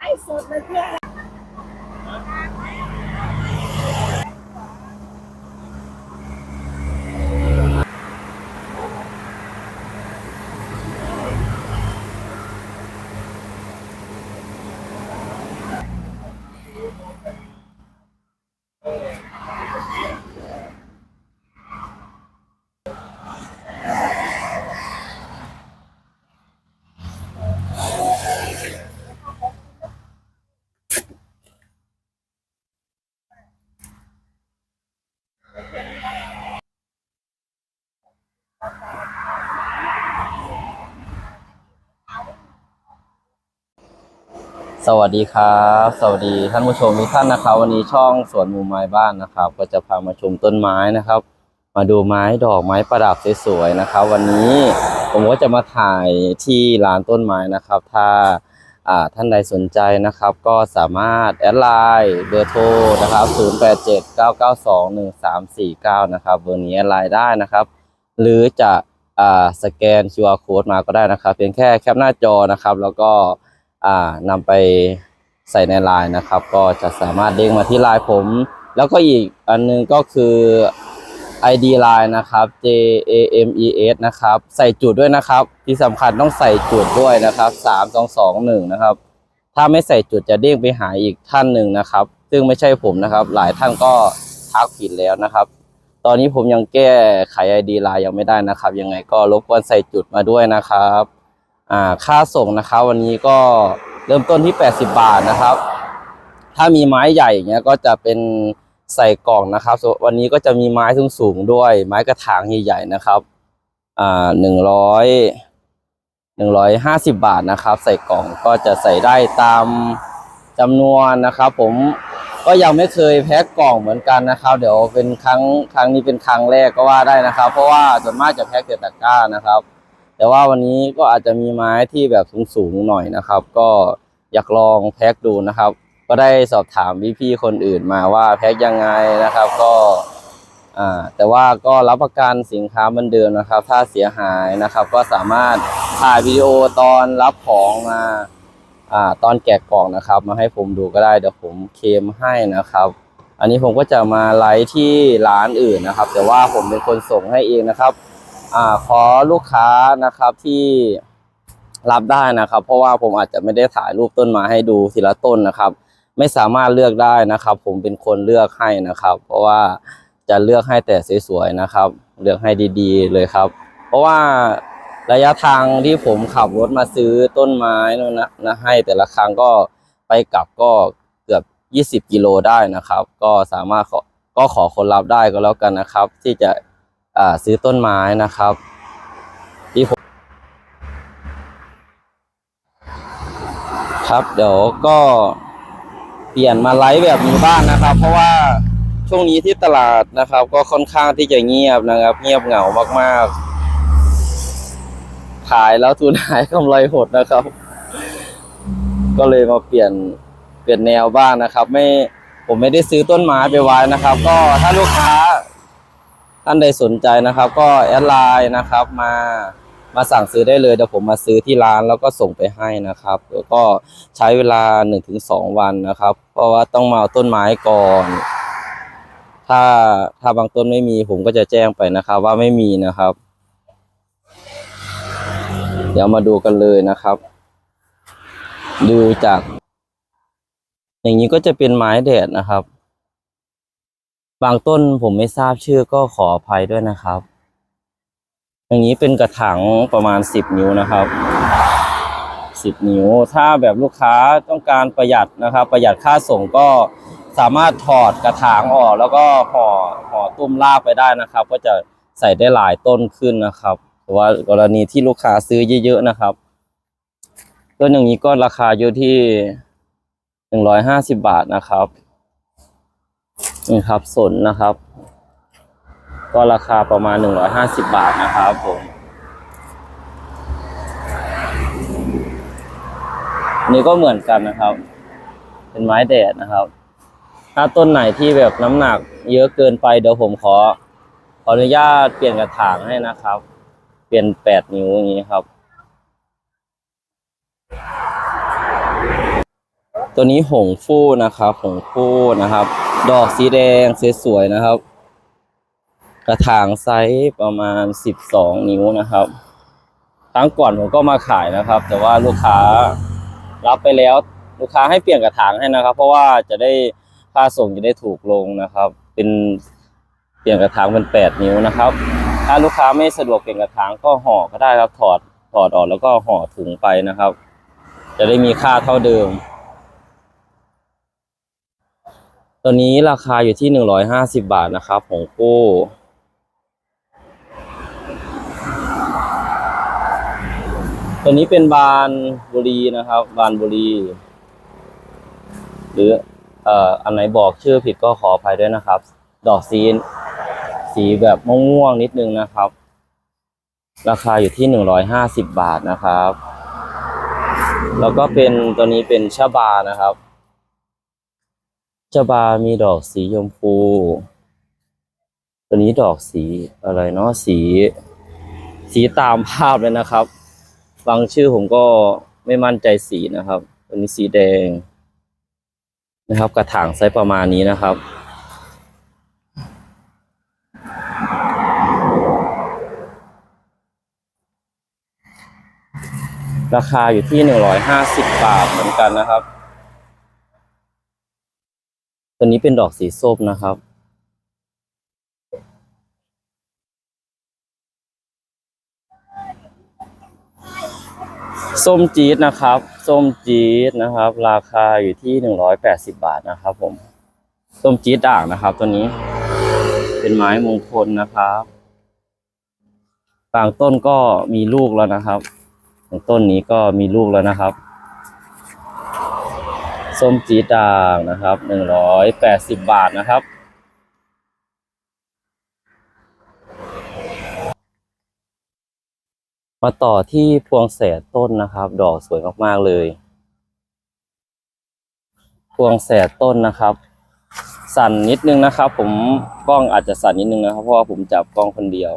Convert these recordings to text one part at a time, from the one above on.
ไอ้สด สวัสดีครับ สวัสดีท่านผู้ชมทุกท่านนะครับ วันนี้ช่องสวนมุมไม้บ้านนะครับ ก็จะพามาชมต้นไม้นะครับ มาดูไม้ดอกไม้ประดับสวยๆนะครับ วันนี้ผมก็จะมาถ่ายที่ร้านต้นไม้นะครับ ถ้าท่านใดสนใจนะครับ ก็สามารถแอดไลน์เบอร์โทรนะครับ 0879921349 นะครับเบอร์นี้แอดไลน์ได้นะครับ หรือจะอ่าสแกน QR code มาก็ได้นะครับ เพียงแค่แคปหน้าจอนะครับ แล้วก็ นำไปใส่ในไลน์นะครับ ก็จะสามารถเด้งมาที่ไลน์ผม แล้วก็อีกอันนึงก็คือ ID ไลน์นะครับ J A M E S นะครับ ใส่จุดด้วยนะครับ ที่สำคัญต้องใส่จุดด้วยนะครับสามสองสองหนึ่งนะครับ ถ้าไม่ใส่จุดจะเด้งไปหาอีกท่านหนึ่งนะครับ ซึ่งไม่ใช่ผมนะครับ หลายท่านก็ทักผิดแล้วนะครับ ตอนนี้ผมยังแก้ไข ID ไลน์ยังไม่ได้นะครับ ยังไงก็รบกวนใส่จุดมาด้วยนะครับ อ่าค่าส่งนะครับ วันนี้ก็เริ่มต้นที่ 80 บาทนะครับ ถ้ามีไม้ใหญ่อย่างเงี้ยก็จะเป็นใส่กล่องนะครับ วันนี้ก็จะมีไม้สูงสูงด้วย ไม้กระถางใหญ่ๆนะครับ อ่าหนึ่งร้อยหนึ่งร้อยห้าสิบบาทนะครับ ใส่กล่องก็จะใส่ได้ตามจำนวนนะครับ ผมก็ยังไม่เคยแพ็คกล่องเหมือนกันนะครับ เดี๋ยวเป็นครั้งครั้งนี้เป็นครั้งแรกก็ว่าได้นะครับ เพราะว่าส่วนมากจะแพ็คเศษตะกร้านะครับ แต่ว่าวันนี้ก็อาจจะมีไม้ที่แบบสูงๆหน่อยนะครับ ก็อยากลองแพ็คดูนะครับ ก็ได้สอบถามพี่ๆคนอื่นมาว่าแพ็คยังไงนะครับ ก็อ่าแต่ว่าก็รับประกันสินค้าเหมือนเดิมนะครับ ถ้าเสียหายนะครับ ก็สามารถถ่ายวิดีโอตอนรับของมาอ่าตอนแกะกล่องนะครับ มาให้ผมดูก็ได้เดี๋ยวผมเคมให้นะครับ อันนี้ผมก็จะมาไลฟ์ที่ร้านอื่นนะครับ แต่ว่าผมเป็นคนส่งให้เองนะครับ อ่าขอลูกค้านะครับที่รับได้นะครับ เพราะว่าผมอาจจะไม่ได้ถ่ายรูปต้นม้ให้ดูทีละต้นนะครับ ไม่สามารถเลือกได้นะครับ ผมเป็นคนเลือกให้นะครับ เพราะว่าจะเลือกให้แต่สวยๆนะครับ เลือกให้ดีๆเลยครับ เพราะว่าระยะทางที่ผมขับรถมาซื้อต้นไม้นะนะนะให้แต่ละครั้งก็ไปกลับก็เกือบ 20 กิโลได้นะครับ ก็สามารถขอก็ขอคนรับได้ก็แล้วกันนะครับ ที่จะ ซื้อต้นไม้นะครับที่ผมครับ เดี๋ยวก็เปลี่ยนมาไลฟ์แบบนี้บ้างนะครับ เพราะว่าช่วงนี้ที่ตลาดนะครับ ก็ค่อนข้างที่จะเงียบนะครับ เงียบเหงามากๆ ขายแล้วทุนหายกำไรหดนะครับ ก็เลยมาเปลี่ยนเปลี่ยนแนวบ้างนะครับ ไม่ผมไม่ได้ซื้อต้นไม้ไปไว้นะครับ ก็ถ้าลูกค้า ท่านใดสนใจนะครับ ก็แอดไลน์นะครับมามาสั่งซื้อได้เลยเดี๋ยวผมมาซื้อที่ร้านแล้วก็ส่งไปให้นะครับ แล้วก็ใช้เวลาหนึ่งถึงสองวันนะครับ เพราะว่าต้องมาเอาต้นไม้ก่อน ถ้าถ้าบางต้นไม่มีผมก็จะแจ้งไปนะครับ ว่าไม่มีนะครับ เดี๋ยวมาดูกันเลยนะครับ ดูจาก อย่างนี้ก็จะเป็นไม้แดดนะครับ บางต้นผมไม่ทราบชื่อก็ขออภัยด้วยนะครับ อย่างนี้เป็นกระถางประมาณสิบนิ้วนะครับสิบนิ้ว ถ้าแบบลูกค้าต้องการประหยัดนะครับ ประหยัดค่าส่งก็สามารถถอดกระถางออกแล้วก็ห่อห่อตุ้มลากไปได้นะครับ ก็จะใส่ได้หลายต้นขึ้นนะครับเพราะว่ากรณีที่ลูกค้าซื้อเยอะๆนะครับต้นอย่างนี้ก็ราคาอยู่ที่หนึ่งร้อยห้าสิบบาทนะครับ นี่ครับสนนะครับ ก็ราคาประมาณหนึ่งร้อยห้าสิบบาทนะครับผมนี่ก็เหมือนกันนะครับ เป็นไม้แดดนะครับ ถ้าต้นไหนที่แบบน้ำหนัก เยอะเกินไปเดี๋ยวผมขอ ขออนุญาตเปลี่ยนกระถางให้นะครับ เปลี่ยนแปดนิ้วอย่างนี้ครับ ตัวนี้หงฟู่นะครับ หงฟู่นะครับ ดอกสีแดงสวยๆนะครับ กระถางไซส์ประมาณสิบสองนิ้วนะครับครั้งก่อนผมก็มาขายนะครับ แต่ว่าลูกค้ารับไปแล้ว ลูกค้าให้เปลี่ยนกระถางให้นะครับ เพราะว่าจะได้ค่าส่งจะได้ถูกลงนะครับ เป็นเปลี่ยนกระถางเป็นแปดนิ้วนะครับ ถ้าลูกค้าไม่สะดวกเปลี่ยนกระถางก็ห่อก็ได้ครับถอดถอดออกแล้วก็ห่อถุงไปนะครับ จะได้มีค่าเท่าเดิม ตัวนี้ราคาอยู่ที่หนึ่งร้อยห้าสิบาทนะครับของกู้ตัวนี้เป็นบานบุรีนะครับ บานบุรี หรือเอ่ออันไหนบอกชื่อผิดก็ขออภัยด้วยนะครับ ดอกสีน สีแบบม่วงๆนิดนึงนะครับ ราคาอยู่ที่หนึ่งร้อยห้าสิบบาทนะครับ แล้วก็เป็นตัวนี้เป็นชะบานะครับ ชะบามีดอกสีชมพู ตัวนี้ดอกสีอะไรเนาะสี สีตามภาพเลยนะครับฟังชื่อผมก็ไม่มั่นใจสีนะครับ ตัวนี้สีแดง นะครับ กระถางไซส์ประมาณนี้นะครับ ราคาอยู่ที่หนึ่งร้อยห้าสิบบาทเหมือนกันนะครับ ตัวนี้เป็นดอกสีส้มนะครับ ส้มจี๊ดนะครับ ส้มจี๊ดนะครับ ราคาอยู่ที่หนึ่งร้อยแปดสิบาทนะครับ ผม ส้มจี๊ดด่างนะครับ ตัวนี้ เป็นไม้มงคลนะครับบางต้นก็มีลูกแล้วนะครับบางต้นนี้ก็มีลูกแล้วนะครับ ส้มจีด่างนะครับหนึ่งร้อยแปดสิบบาทนะครับ มาต่อที่พวงแสนต้นนะครับ ดอกสวยมากๆเลย พวงแสนต้นนะครับ สั่นนิดนึงนะครับ ผมกล้องอาจจะสั่นนิดนึงนะครับ เพราะว่าผมจับกล้องคนเดียว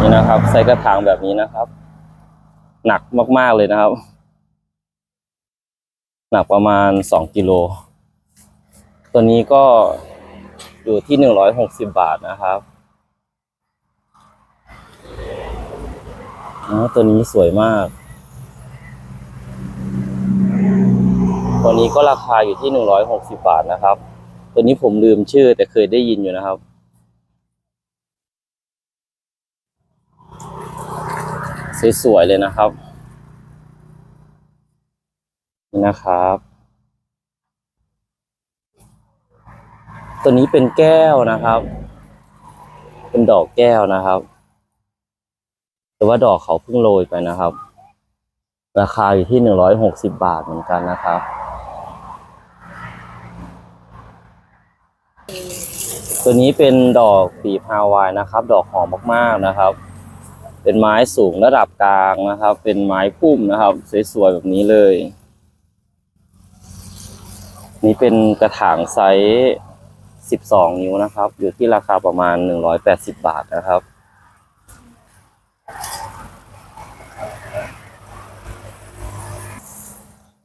นี่นะครับ ใส่กระถางแบบนี้นะครับ หนักมากๆเลยนะครับ หนักประมาณสองกิโล ตัวนี้ก็อยู่ที่หนึ่งร้อยหกสิบบาทนะครับอ๋อตัวนี้สวยมาก ตัวนี้ก็ราคาอยู่ที่หนึ่งร้อยหกสิบาทนะครับ ตัวนี้ผมลืมชื่อแต่เคยได้ยินอยู่นะครับสวยๆเลยนะครับ นี่นะครับ ตัวนี้เป็นแก้วนะครับ เป็นดอกแก้วนะครับแต่ว่าดอกเขาเพิ่งโรยไปนะครับ ราคาอยู่ที่หนึ่งร้อยหกสิบบาทเหมือนกันนะครับตัวนี้เป็นดอกปีบฮาวายนะครับ ดอกหอมมากๆนะครับ เป็นไม้สูงระดับกลางนะครับ เป็นไม้พุ่มนะครับ สวยๆแบบนี้เลย นี่เป็นกระถางไซส์สิบสองนิ้วนะครับ อยู่ที่ราคาประมาณหนึ่งร้อยแปดสิบบาทนะครับ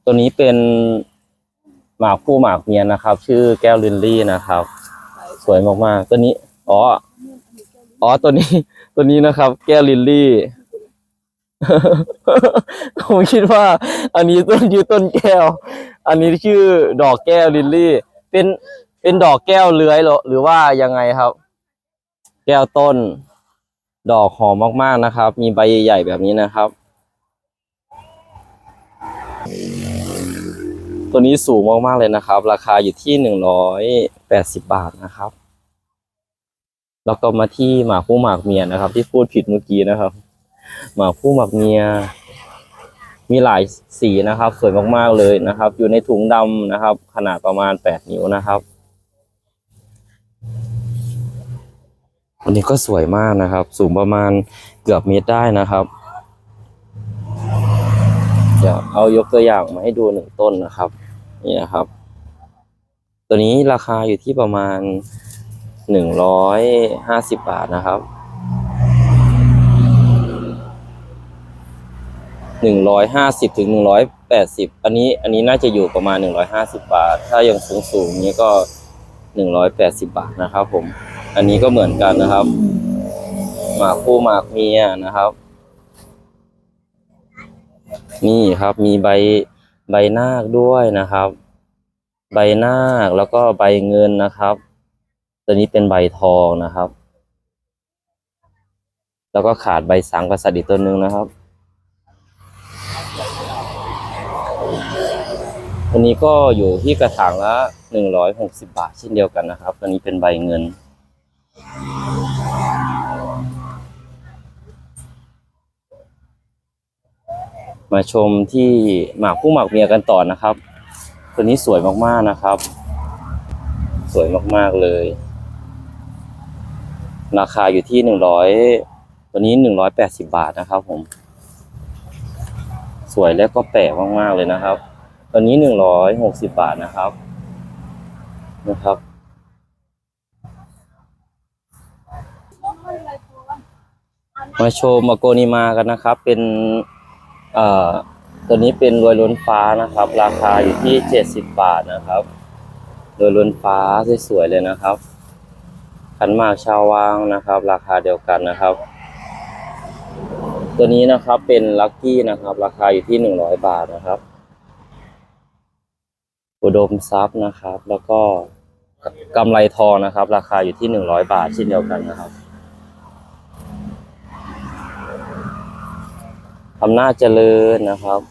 ตัวนี้เป็นหมากคู่หมากเมียนะครับ ชื่อแก้วลินลี่นะครับ สวยมากๆ ตัวนี้อ๋ออ๋อตัวนี้ ตัวนี้นะครับ แก้วลินลี่ผมคิดว่า อันนี้ต้นชื่อต้นแก้ว อันนี้ชื่อดอกแก้วลินลี่ เป็นเป็นดอกแก้วเลื้อยหรอหรือว่ายังไงครับ แก้วต้น ดอกหอมมากๆนะครับ มีใบใหญ่ๆแบบนี้นะครับ ตัวนี้สูงมากๆเลยนะครับ ราคาอยู่ที่หนึ่งร้อยแปดสิบบาทนะครับ แล้วก็มาที่หมากผู้หมากเมียนะครับ ที่พูดผิดเมื่อกี้นะครับ หมากผู้หมากเมีย มีหลายสีนะครับ สวยมากๆเลยนะครับ อยู่ในถุงดำนะครับ ขนาดประมาณแปดนิ้วนะครับอันนี้ก็สวยมากนะครับ สูงประมาณเกือบเมตรได้นะครับเดี๋ยวเอายกตัวอย่างมาให้ดูหนึ่งต้นนะครับ นี่นะครับ ตัวนี้ราคาอยู่ที่ประมาณหนึ่งร้อยห้าสิบบาทนะครับ หนึ่งร้อยห้าสิบถึงหนึ่งร้อยแปดสิบอันนี้อันนี้น่าจะอยู่ประมาณหนึ่งร้อยห้าสิบบาท ถ้ายังสูงสูงนี้ก็หนึ่งร้อยแปดสิบบาทนะครับผม อันนี้ก็เหมือนกันนะครับหมากคู่หมากเมียนะครับ นี่ครับมีใบใบนาคด้วยนะครับ ใบนาคแล้วก็ใบเงินนะครับตัวนี้เป็นใบทองนะครับ แล้วก็ขาดใบสังกษัตริย์อีกตัวหนึ่งนะครับ อันนี้ก็อยู่ที่กระถางละหนึ่งร้อยหกสิบาทเช่นเดียวกันนะครับตัวนี้เป็นใบเงิน มาชมที่หมากผู้หมากเมียกันต่อนะครับ ตัวนี้สวยมากๆนะครับ สวยมากๆเลย ราคาอยู่ที่หนึ่งร้อยตัวนี้หนึ่งร้อยแปดสิบาทนะครับผม สวยและก็แปลกมากๆเลยนะครับ ตัวนี้หนึ่งร้อยหกสิบาทนะครับ นะครับ มาโชว์มาโกนิมากันนะครับ เป็น เอ่อ ตัวนี้เป็นรวยล้นฟ้านะครับ ราคาอยู่ที่เจ็ดสิบบาทนะครับรวยล้นฟ้าสวยๆเลยนะครับขันหมากชาววางนะครับ ราคาเดียวกันนะครับ ตัวนี้นะครับเป็นลัคกี้นะครับ ราคาอยู่ที่หนึ่งร้อยบาทนะครับ อุดมทรัพย์นะครับ แล้วก็กำไรทองนะครับ ราคาอยู่ที่หนึ่งร้อยบาทเช่นเดียวกันนะครับอำนาจเจริญนะครับ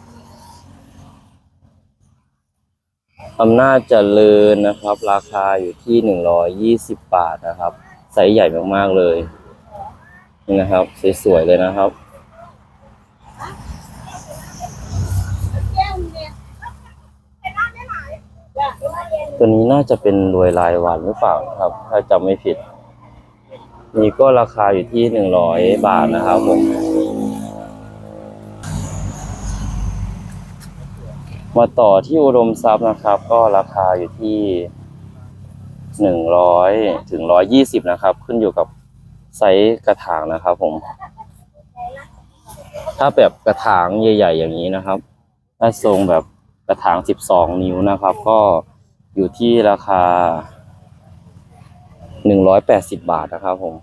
อำนาจเจริญนะครับ ราคาอยู่ที่หนึ่งร้อยยี่สิบบาทนะครับไซส์ใหญ่มากๆเลยนี่นะครับสวยๆเลยนะครับ ตัวนี้น่าจะเป็นรวยรายวันหรือเปล่านะครับ ถ้าจำไม่ผิด นี่ก็ราคาอยู่ที่หนึ่งร้อยบาทนะครับผมมาต่อที่อุดมทรัพย์นะครับ ก็ราคาอยู่ที่หนึ่งร้อยถึงร้อยยี่สิบนะครับ ขึ้นอยู่กับไซส์กระถางนะครับ ผม ถ้าแบบกระถางใหญ่ ๆ อย่างนี้นะครับ ถ้าทรงแบบกระถางสิบสองนิ้วนะครับ ก็ อยู่ที่ราคาหนึ่งร้อยแปดสิบบาทนะครับผม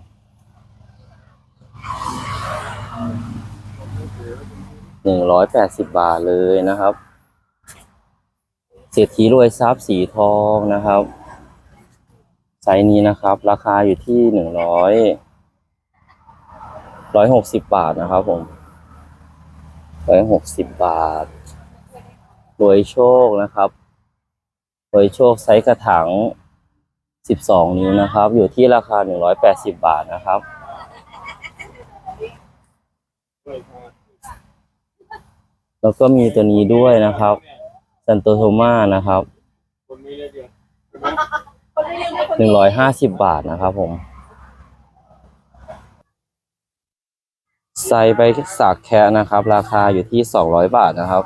หนึ่งร้อยแปดสิบบาทเลยนะครับ เศรษฐีรวยทรัพย์สีทองนะครับไซส์นี้นะครับ ราคาอยู่ที่หนึ่งร้อยร้อยหกสิบบาทนะครับผมร้อยหกสิบบาท รวยโชคนะครับ รวยโชคไซส์กระถางสิบสองนิ้วนะครับ อยู่ที่ราคาหนึ่งร้อยแปดสิบาทนะครับ แล้วก็มีตัวนี้ด้วยนะครับซันโตโทมานะครับหนึ่งร้อยห้าสิบบาทนะครับผมไซใบสากแคะนะครับ ราคาอยู่ที่สองร้อยบาทนะครับ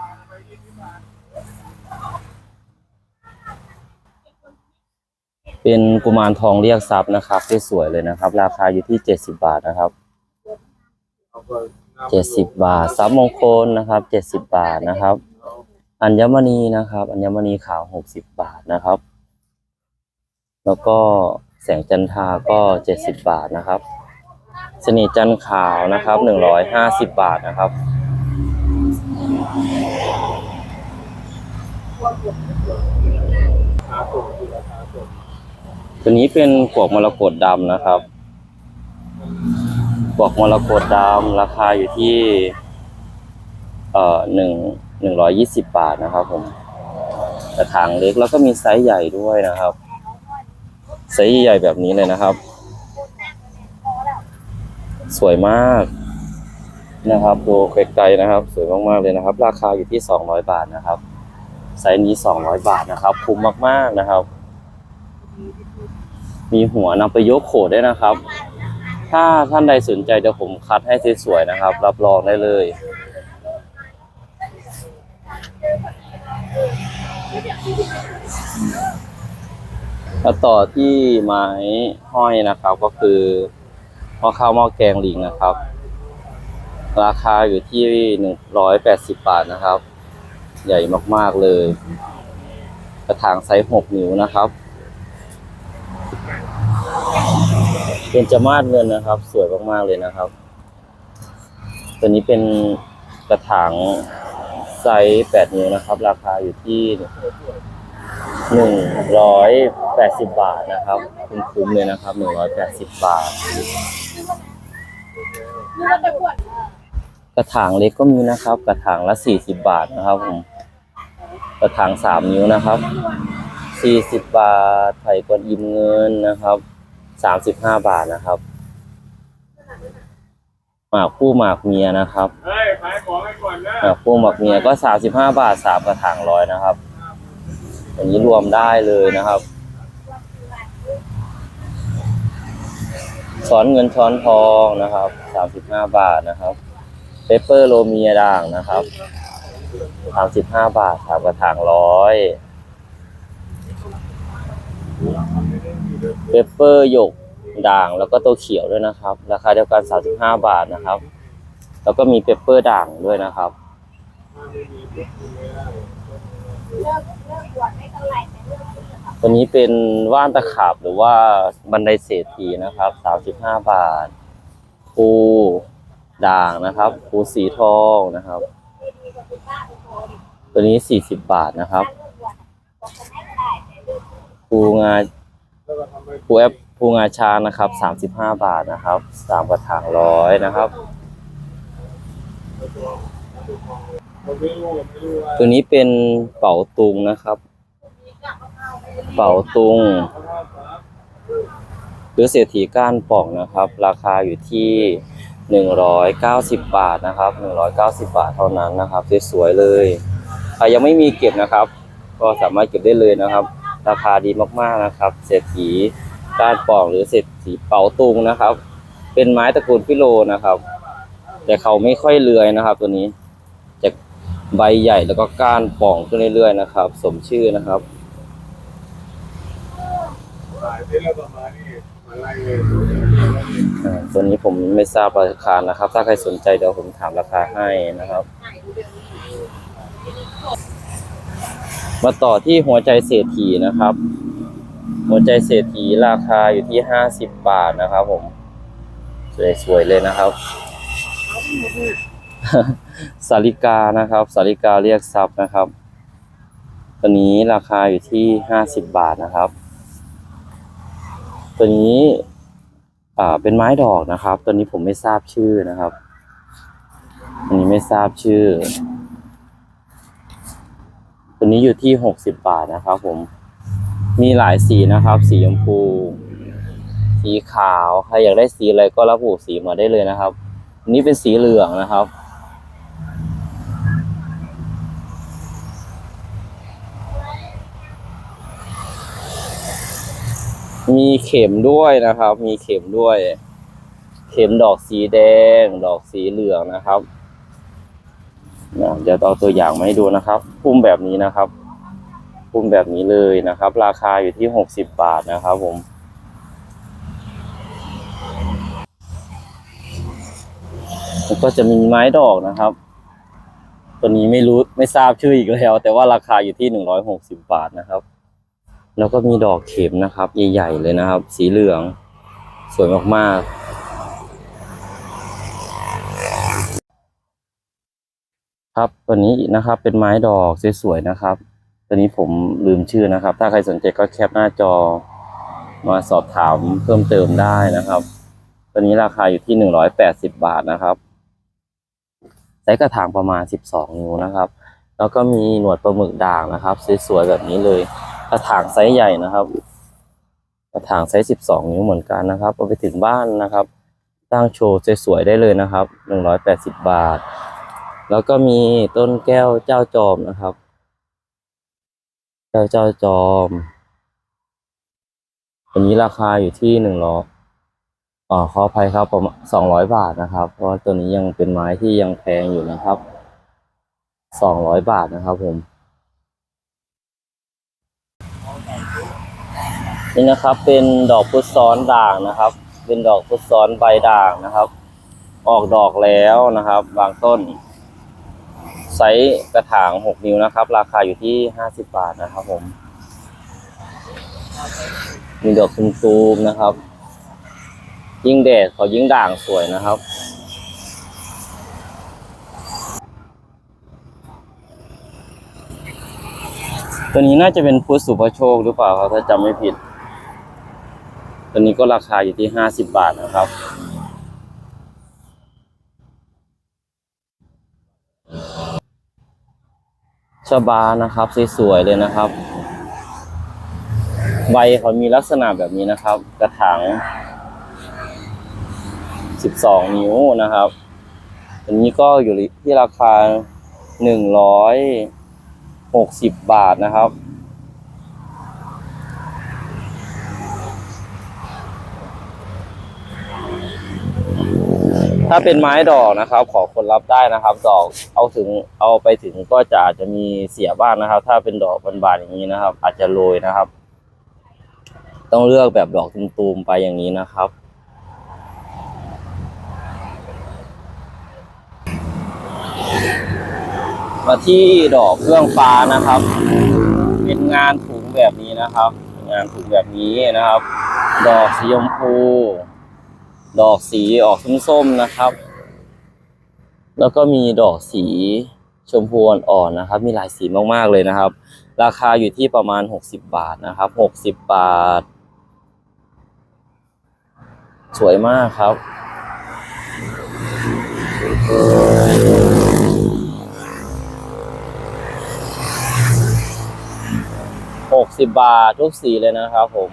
เป็นกุมารทองเรียกทรัพย์นะครับที่สวยเลยนะครับ ราคาอยู่ที่เจ็ดสิบบาทนะครับเจ็ดสิบบาททรัพย์มงคลนะครับเจ็ดสิบบาทนะครับ อัญมณีนะครับ อัญมณีขาวหกสิบบาทนะครับ แล้วก็แสงจันทาก็เจ็ดสิบบาทนะครับสนิทจันขาวนะครับหนึ่งร้อยห้าสิบบาทนะครับ ตัวนี้เป็นปวกมรกตดำนะครับปลอกมรกตดำราคาอยู่ที่ เอ่อหนึ่งหนึ่งร้อยยี่สิบบาทนะครับ ผมกระถางเล็กแล้วก็มีไซส์ใหญ่ด้วยนะครับไซส์ใหญ่แบบนี้เลยนะครับ สวยมากนะครับดูไกลๆนะครับ สวยมากๆเลยนะครับ ราคาอยู่ที่สองร้อยบาทนะครับ ไซส์นี้สองร้อยบาทนะครับ คุ้มมากๆนะครับ มีหัวนำไปยกโขดได้นะครับ ถ้าท่านใดสนใจเดี๋ยวผมคัดให้สวยๆนะครับ รับรองได้เลยมาต่อที่ไม้ห้อยนะครับก็คือหม้อข้าวหม้อแกงลิงนะครับ ราคาอยู่ที่หนึ่งร้อยแปดสิบบาทนะครับ ใหญ่มากๆเลย กระถางไซส์หกนิ้วนะครับ เป็นจมาศเงินนะครับ สวยมากๆเลยนะครับ ตัวนี้เป็นกระถางไซส์แปดนิ้วนะครับ ราคาอยู่ที่หนึ่งร้อยแปดสิบบาทนะครับ คุ้มๆเลยนะครับหนึ่งร้อยแปดสิบบาท กระถางเล็กก็มีนะครับ กระถางละสี่สิบบาทนะครับผมกระถางสามนิ้วนะครับสี่สิบบาทไผ่กวนอิมเงินนะครับ สามสิบห้าบาทนะครับ หมากผู้หมากเมียนะครับเฮ้ยขายของให้ก่อนนะหมากผู้หมากเมียก็สามสิบห้าบาทสามกระถางร้อยนะครับอันนี้รวมได้เลยนะครับช้อนเงินช้อนทองนะครับสามสิบห้าบาทนะครับเปเปอร์โลเมียด่างนะครับสามสิบห้าบาทสามกระถางร้อย เปเปอร์หยกด่างแล้วก็ตัวเขียวด้วยนะครับ ราคาเดียวกันสามสิบห้าบาทนะครับ แล้วก็มีเปเปอร์ด่างด้วยนะครับตัวนี้เป็นว่านตะขาบหรือว่าบันไดเศรษฐีนะครับสามสิบห้าบาทปูด่างนะครับปูสีทองนะครับ ตัวนี้สี่สิบบาทนะครับปูงา ปูแอปปูงาช้างนะครับสามสิบห้าบาทนะครับสามกระถางร้อยนะครับ ตัวนี้เป็นเป๋าตุงนะครับ เป๋าตุง หรือเศรษฐีก้านป่องนะครับ ราคาอยู่ที่หนึ่งร้อยเก้าสิบบาทนะครับหนึ่งร้อยเก้าสิบาทเท่านั้นนะครับสวยๆเลยใครยังไม่มีเก็บนะครับ ก็สามารถเก็บได้เลยนะครับ ราคาดีมากๆนะครับ เศรษฐีก้านป่องหรือเศรษฐีเป๋าตุงนะครับ เป็นไม้ตระกูลพิโลนะครับ แต่เขาไม่ค่อยเลื้อยนะครับ ตัวนี้จะใบใหญ่แล้วก็ก้านป่องขึ้นเรื่อยๆนะครับ สมชื่อนะครับตัวนี้ผมไม่ทราบราคานะครับ ถ้าใครสนใจเดี๋ยวผมถามราคาให้นะครับ มาต่อที่หัวใจเศรษฐีนะครับ หัวใจเศรษฐีราคาอยู่ที่ห้าสิบบาทนะครับผมสวยๆเลยนะครับสาริกานะครับสาริกาเรียกทรัพย์นะครับตัวนี้ราคาอยู่ที่ห้าสิบบาทนะครับ ตัวนี้อ่าเป็นไม้ดอกนะครับ ตัวนี้ผมไม่ทราบชื่อนะครับอันนี้ไม่ทราบชื่อ ตัวนี้อยู่ที่หกสิบบาทนะครับผม มีหลายสีนะครับ สีชมพู สีขาว ใครอยากได้สีอะไรก็ระบุสีมาได้เลยนะครับนนี้เป็นสีเหลืองนะครับ มีเข็มด้วยนะครับ มีเข็มด้วย เข็มดอกสีแดง ดอกสีเหลืองนะครับ นะเดี๋ยวเอาตัวอย่างมาให้ดูนะครับพุ่มแบบนี้นะครับพุ่มแบบนี้เลยนะครับ ราคาอยู่ที่หกสิบบาทนะครับผมแล้วก็จะมีไม้ดอกนะครับ ตัวนี้ไม่รู้ไม่ทราบชื่ออีกแล้ว แต่ว่าราคาอยู่ที่หนึ่งร้อยหกสิบบาทนะครับ แล้วก็มีดอกเข็มนะครับ ใหญ่ๆเลยนะครับ สีเหลือง สวยมากๆ ครับตัวนี้นะครับเป็นไม้ดอกสวยๆนะครับ ตัวนี้ผมลืมชื่อนะครับ ถ้าใครสนใจก็แคปหน้าจอมาสอบถามเพิ่มเติมได้นะครับ ตัวนี้ราคาอยู่ที่หนึ่งร้อยแปดสิบบาทนะครับไซส์กระถางประมาณสิบสองนิ้วนะครับ แล้วก็มีหนวดปลาหมึกด่างนะครับสวยๆแบบนี้เลย กระถางไซส์ใหญ่นะครับ กระถางไซส์สิบสองนิ้วเหมือนกันนะครับเอาไปถึงบ้านนะครับ ตั้งโชว์สวยๆได้เลยนะครับหนึ่งร้อยแปดสิบบาท แล้วก็มีต้นแก้วเจ้าจอมนะครับ แก้วเจ้าจอมตัวนี้ราคาอยู่ที่หนึ่งร้อยอ๋อขออภัยครับประมาณสองร้อยบาทนะครับ เพราะตัวนี้ยังเป็นไม้ที่ยังแพงอยู่นะครับสองร้อยบาทนะครับผมนี่นะครับเป็นดอกพุทธซ้อนด่างนะครับ เป็นดอกพุทธซ้อนใบด่างนะครับ ออกดอกแล้วนะครับ บางต้น ไซส์กระถาง 6 นิ้วนะครับ ราคาอยู่ที่ 50 บาทนะครับผม มีดอกตูมๆนะครับ ยิ่งแดดเขายิ่งด่างสวยนะครับ ตัวนี้น่าจะเป็นพุทธสุภโชคหรือเปล่าครับถ้าจำไม่ผิด ตัวนี้ก็ราคาอยู่ที่ 50 บาทนะครับ ชบานะครับสวยๆเลยนะครับ ใบเขามีลักษณะแบบนี้นะครับ กระถาง12นิ้วนะครับ อันนี้ก็อยู่ที่ราคา160บาทนะครับ ถ้าเป็นไม้ดอกนะครับ ขอคนรับได้นะครับ ดอกเอาถึงเอาไปถึงก็จะอาจจะมีเสียบ้างนะครับ ถ้าเป็นดอกบานๆอย่างนี้นะครับ อาจจะโรยนะครับ ต้องเลือกแบบดอกตูมๆไปอย่างนี้นะครับมาที่ดอกเครื่องฟ้านะครับ เป็นงานถุงแบบนี้นะครับ งานถุงแบบนี้นะครับ ดอกสีชมพู ดอกสีออกส้มๆนะครับ แล้วก็มีดอกสีชมพูอ่อนๆนะครับ มีหลายสีมากๆเลยนะครับ ราคาอยู่ที่ประมาณ 60 บาทนะครับ 60 บาท สวยมากครับ 60 บาททุกสีเลยนะครับผม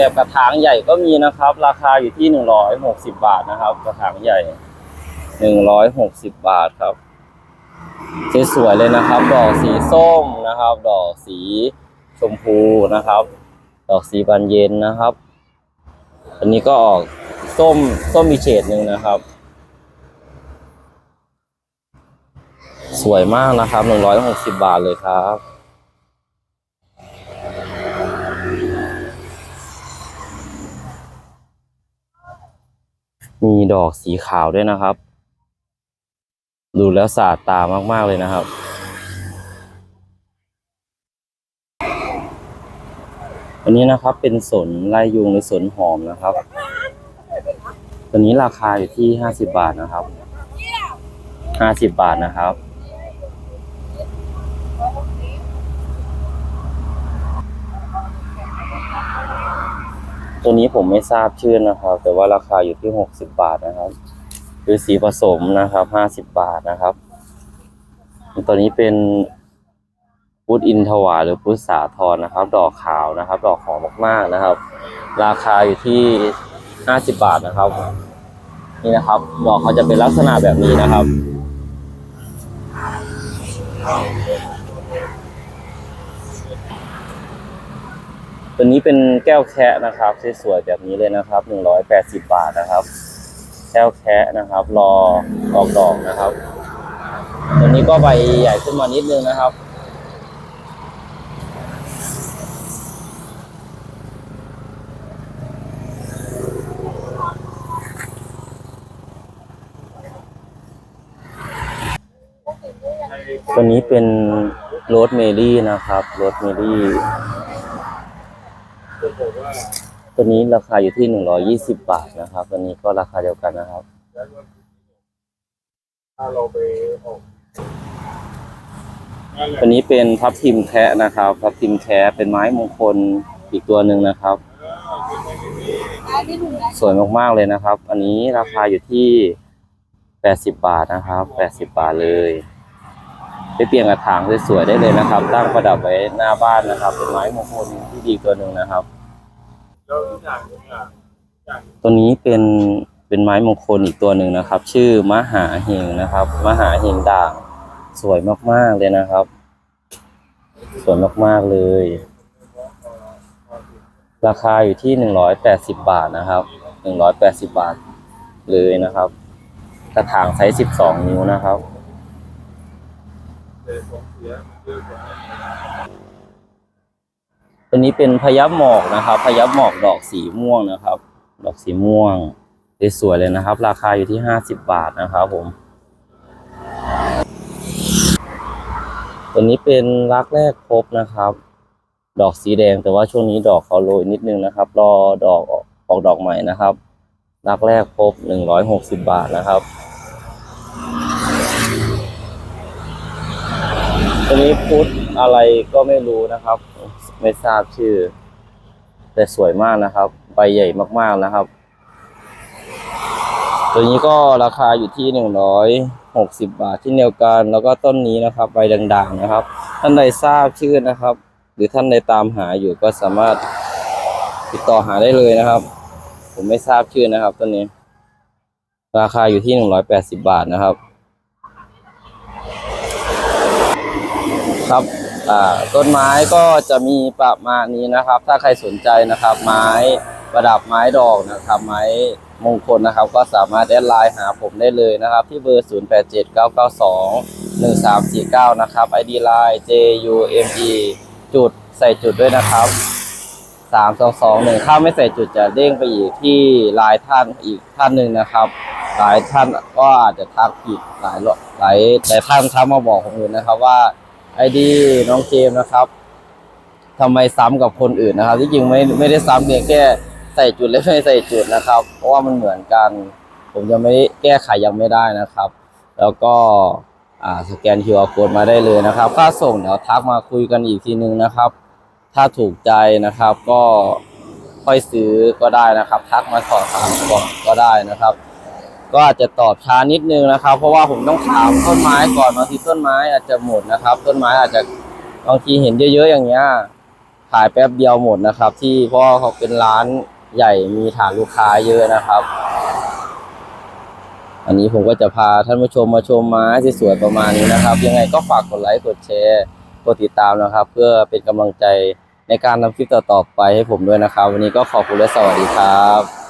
แบบกระถางใหญ่ก็มีนะครับ ราคาอยู่ที่หนึ่งร้อยหกสิบาทนะครับ กระถางใหญ่หนึ่งร้อยหกสิบบาทครับสวยๆเลยนะครับ ดอกสีส้มนะครับ ดอกสีชมพูนะครับ ดอกสีบานเย็นนะครับ อันนี้ก็ออกส้มส้มมีเฉดหนึ่งนะครับ สวยมากนะครับหนึ่งร้อยหกสิบาทเลยครับ มีดอกสีขาวด้วยนะครับ ดูแล้วสะอาดตามาก ๆ เลยนะครับ อันนี้นะครับเป็นสนไล่ยุงหรือสนหอมนะครับ ตัวนี้ราคาอยู่ที่ห้าสิบาทนะครับห้าสิบบาทนะครับ ตัวนี้ผมไม่ทราบชื่อนะครับ แต่ว่าราคาอยู่ที่หกสิบบาทนะครับคือสีผสมนะครับห้าสิบบาทนะครับ ตัวนี้เป็นพุทธอินทวาหรือพุทธสาธรนะครับ ดอกขาวนะครับ ดอกหอมมากๆนะครับ ราคาอยู่ที่ห้าสิบบาทนะครับ นี่นะครับ ดอกเขาจะเป็นลักษณะแบบนี้นะครับ ตัวนี้เป็นแก้วแคะนะครับสวยๆแบบนี้เลยนะครับหนึ่งร้อยแปดสิบบาทนะครับ แก้วแคะนะครับ รอออกดอกนะครับ ตัวนี้ก็ใบใหญ่ขึ้นมานิดนึงนะครับตัวนี้เป็นโรสเมลี่นะครับโรสเมลี่ ตัวนี้ราคาอยู่ที่หนึ่งร้อยี่สิบบาทนะครับ ตัวนี้ก็ราคาเดียวกันนะครับถ้าเราไปออกตัวนี้เป็นทับทิมแคะนะครับทับทิมแคะเป็นไม้มงคลอีกตัวหนึ่งนะครับ สวยมากๆเลยนะครับ อันนี้ราคาอยู่ที่แปดสิบบาทนะครับแปดสิบบาทเลยไปเปลี่ยนกระถางสวยๆได้เลยนะครับ ตั้งประดับไว้หน้าบ้านนะครับ เป็นไม้มงคลที่ดีตัวหนึ่งนะครับ แล้วอย่างหนึ่งอย่างตัวนี้เป็นเป็นไม้มงคลอีกตัวหนึ่งนะครับ ชื่อมหาเฮงนะครับ มหาเฮงด่างสวยมากๆเลยนะครับ สวยมากๆเลย ราคาอยู่ที่หนึ่งร้อยแปดสิบบาทนะครับหนึ่งร้อยแปดสิบบาทเลยนะครับ กระถางไซส์สิบสองนิ้วนะครับ ตัวนี้เป็นพยับหมอกนะครับ พยับหมอกดอกสีม่วงนะครับ ดอกสีม่วงสวยๆเลยนะครับ ราคาอยู่ที่ห้าสิบบาทนะครับผม ตัวนี้เป็นรักแรกพบนะครับ ดอกสีแดงแต่ว่าช่วงนี้ดอกเขาโรยนิดนึงนะครับ รอดอกออกออกดอกใหม่นะครับ รักแรกพบหนึ่งร้อยหกสิบบาทนะครับตัวนี้พุทธอะไรก็ไม่รู้นะครับ ไม่ทราบชื่อ แต่สวยมากนะครับ ใบใหญ่มากๆนะครับ ตัวนี้ก็ราคาอยู่ที่หนึ่งร้อยหกสิบบาทที่เดียวกัน แล้วก็ต้นนี้นะครับ ใบด่างๆนะครับ ท่านใดทราบชื่อนะครับ หรือท่านใดตามหาอยู่ก็สามารถติดต่อหาได้เลยนะครับ ผมไม่ทราบชื่อนะครับต้นนี้ ราคาอยู่ที่หนึ่งร้อยแปดสิบบาทนะครับ ครับ ต้นไม้ก็จะมีประมาณนี้นะครับ ถ้าใครสนใจนะครับ ไม้ประดับไม้ดอกนะครับ ไม้มงคลนะครับ ก็สามารถแอดไลน์หาผมได้เลยนะครับ ที่เบอร์ 0879921349 นะครับ ID line JUME จุดใส่จุดด้วยนะครับ3221ถ้าไม่ใส่จุดจะเด้งไปอีกที่ลน์ท่านอีกท่านหนึ่งนะครับ หลายท่านก็อาจจะทักผิดหลายรอบหลายหลายท่านทักมาบอกผมอื่นนะครับว่า ไอดีน้องเจมนะครับทำไมซ้ำกับคนอื่นนะครับ ที่จริงไม่ไม่ได้ซ้ำเพียงแค่ใส่จุดและไม่ใส่จุดนะครับ เพราะว่ามันเหมือนกัน ผมยังไม่ได้แก้ไขยังไม่ได้นะครับ แล้วก็อ่าสแกน QR code มาได้เลยนะครับ ค่าส่งเดี๋ยวทักมาคุยกันอีกทีนึงนะครับ ถ้าถูกใจนะครับก็ค่อยซื้อก็ได้นะครับ ทักมาสอบถามก่อนก็ได้นะครับ ก็อาจจะตอบช้านิดนึงนะครับ เพราะว่าผมต้องถามต้นไม้ก่อนบางทีต้นไม้อาจจะหมดนะครับ ต้นไม้อาจจะบางทีเห็นเยอะๆอย่างเงี้ยขายแป๊บเดียวหมดนะครับ ที่เพราะว่าเขาเป็นร้านใหญ่มีฐานลูกค้าเยอะนะครับ อันนี้ผมก็จะพาท่านผู้ชมมาชมไม้สีสวยประมาณนี้นะครับ ยังไงก็ฝากกดไลค์กดแชร์กดติดตามนะครับ เพื่อเป็นกำลังใจในการทำคลิปต่อๆไปให้ผมด้วยนะครับ วันนี้ก็ขอบคุณและสวัสดีครับ